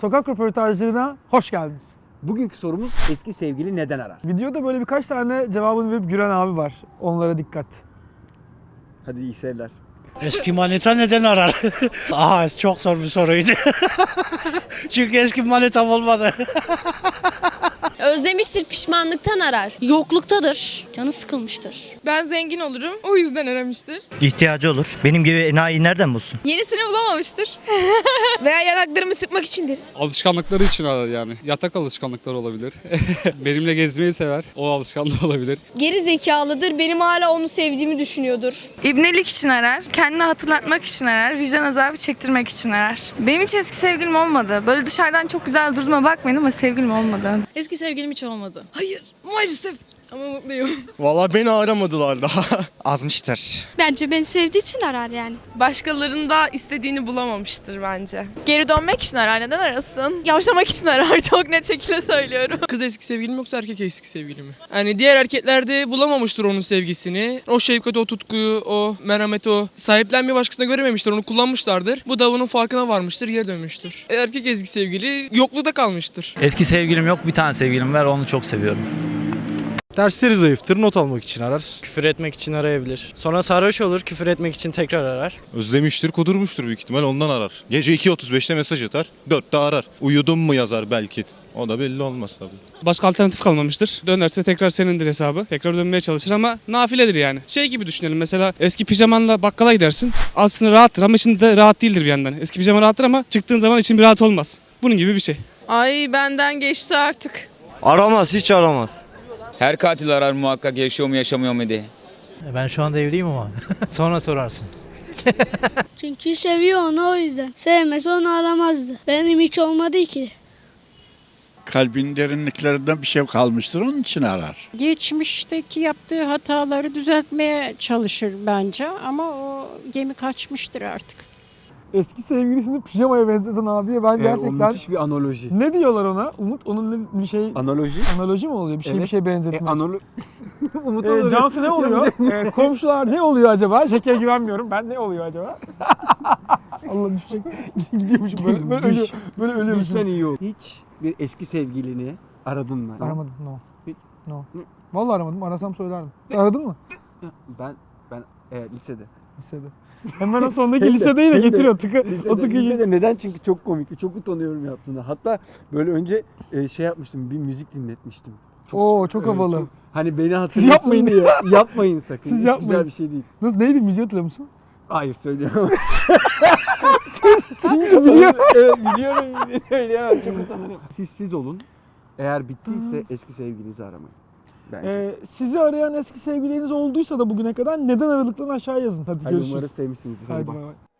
Sokak röportajlarına hoş geldiniz. Bugünkü sorumuz eski sevgili neden arar? Videoda böyle birkaç tane cevabını verip gülen abi var. Onlara dikkat. Hadi iyi seyirler. Eski manita neden arar? Aa çok zor bir soruydu. Çünkü eski manitam olmadı. Özlemiştir, pişmanlıktan arar. Yokluktadır. Canı sıkılmıştır. Ben zengin olurum. O yüzden aramıştır. İhtiyacı olur. Benim gibi enayi nereden bulsun? Yenisini bulamamıştır. Veya yanaklarımı sıkmak içindir. Alışkanlıkları için arar yani. Yatak alışkanlıkları olabilir. Benimle gezmeyi sever. O alışkanlığı olabilir. Geri zekalıdır. Benim hala onu sevdiğimi düşünüyordur. İbnelik için arar, kendini hatırlatmak için arar, vicdan azabı çektirmek için arar. Benim hiç eski sevgilim olmadı. Böyle dışarıdan çok güzel durduğuma bakmayın ama sevgilim olmadı. Eski sevgilim hiç olmadı. Hayır maalesef. Ama mutluyum. Valla beni aramadılar daha. Azmıştır. Bence beni sevdiği için arar yani. Başkalarının da istediğini bulamamıştır bence. Geri dönmek için arar. Neden arasın? Yavşamak için arar. Çok net şekilde söylüyorum. Kız eski sevgilim yoksa erkek eski sevgilim mi? Yani diğer erkeklerde bulamamıştır onun sevgisini. O şefkati, o tutkuyu, o merhameti, o sahiplenmeyi başkasına görememiştir. Onu kullanmışlardır. Bu da bunun farkına varmıştır, geri dönmüştür. E, Erkek eski sevgili yokluğunda kalmıştır. Eski sevgilim yok. Bir tane sevgilim var. Onu çok seviyorum. Dersleri zayıftır, not almak için arar. Küfür etmek için arayabilir. Sonra sarhoş olur, küfür etmek için tekrar arar. Özlemiştir, kudurmuştur büyük ihtimal ondan arar. Gece 2.35'te mesaj atar, 4'te arar. Uyudum mu yazar belki. O da belli olmaz tabii. Başka alternatif kalmamıştır. Dönerse tekrar senindir hesabı. Tekrar dönmeye çalışır ama nafiledir yani. Şey gibi düşünelim mesela eski pijamanla bakkala gidersin. Aslında rahattır ama içinde rahat değildir bir yandan. Eski pijama rahattır ama çıktığın zaman için bir rahat olmaz. Bunun gibi bir şey. Ay benden geçti artık. Aramaz, hiç aramaz. Her katil arar muhakkak yaşıyor mu yaşamıyor mu diye. Ben şu anda evliyim ama. Sonra sorarsın. Çünkü seviyor onu o yüzden. Sevmese onu aramazdı. Benim hiç olmadı ki. Kalbin derinliklerinde bir şey kalmıştır, onun için arar. Geçmişteki yaptığı hataları düzeltmeye çalışır bence ama o gemi kaçmıştır artık. Eski sevgilisini pijamaya benzeten abiye ben Ee, gerçekten... müthiş bir analoji. Ne diyorlar ona? Umut onun ne, bir şey... Analoji? Analoji mi oluyor? Bir şey bir Evet. şey E, analo... Umut Ee, olur. Cansu ne oluyor? Ee, komşular ne oluyor acaba? Şeker güvenmiyorum. Ben ne oluyor acaba? Allah düşecek. Gidiyormuşum böyle. Böyle, ölüyor, böyle ölüyormuşum. Düşsen iyi olur. Hiç bir eski sevgilini aradın mı? Aramadım. No. No. Vallahi aramadım. Arasam söylerdim. Sen aradın mı? Ben, ben evet, lisede. Lisede. Hemen o sondaki lisedeyi de getiriyor. Tıkı, Lisede, o tıkıyı. lisede neden? Çünkü çok komikti. Çok utanıyorum yaptığında. Hatta böyle önce e, şey yapmıştım. Bir müzik dinletmiştim. Oo çok e, havalı. çok- hani beni hatırlasın yapmayın. diye. Yapmayın sakın. Siz Hiç yapmayın. Güzel bir şey değil. Nasıl, neydi müziği hatırlıyor musun? Hayır söyleyemem. Çünkü biliyor. evet biliyorum. Söyleyemem. Çok utanırım. Siz siz olun. Eğer bittiyse eski sevgilinizi aramayın. Bence. Ee, sizi arayan eski sevgiliniz olduysa da bugüne kadar neden aradıklarını aşağı yazın. Hadi, Hadi görüşürüz. umarım sevmişsinizdir. Hadi bay bay.